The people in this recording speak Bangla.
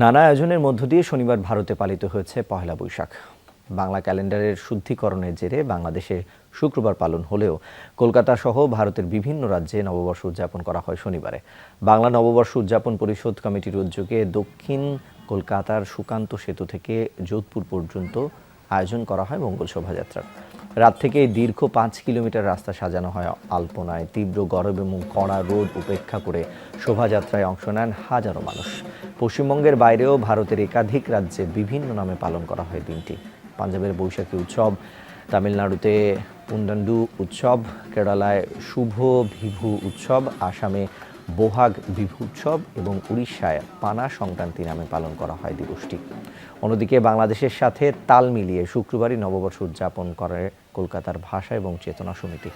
নানা আয়োজনের মধ্য দিয়ে শনিবার ভারতে পালিত হয়েছে পহেলা বৈশাখ। বাংলা ক্যালেন্ডারের শুদ্ধিকরণের জেরে বাংলাদেশে শুক্রবার পালন হলেও কলকাতা সহ ভারতের বিভিন্ন রাজ্যে নববর্ষ উদযাপন করা হয় শনিবারে। বাংলা নববর্ষ উদযাপন পরিষদ কমিটির উদ্যোগে দক্ষিণ কলকাতার সুকান্ত সেতু থেকে যোধপুর পর্যন্ত আয়োজন করা হয় মঙ্গল শোভাযাত্রার রাত থেকে দীর্ঘ পাঁচ কিলোমিটার রাস্তা সাজানো হয় আলপনায়। তীব্র গরম এবং কড়া রোদ উপেক্ষা করে শোভাযাত্রায় অংশ নেন হাজারো মানুষ। পশ্চিমবঙ্গের বাইরেও ভারতের একাধিক রাজ্যে বিভিন্ন নামে পালন করা হয় দিনটি। পাঞ্জাবের বৈশাখী উৎসব, তামিলনাড়ুতে পুন্ডান্ডু উৎসব, কেরালায় শুভ ভিভু উৎসব, আসামে বোহাগ বিভু উৎসব এবং উড়িষ্যায় পানা সংক্রান্তি নামে পালন করা হয় দিবসটি। অন্যদিকে বাংলাদেশের সাথে তাল মিলিয়ে শুক্রবারই নববর্ষ উদযাপন করে কলকাতার ভাষা এবং চেতনা সমিতি।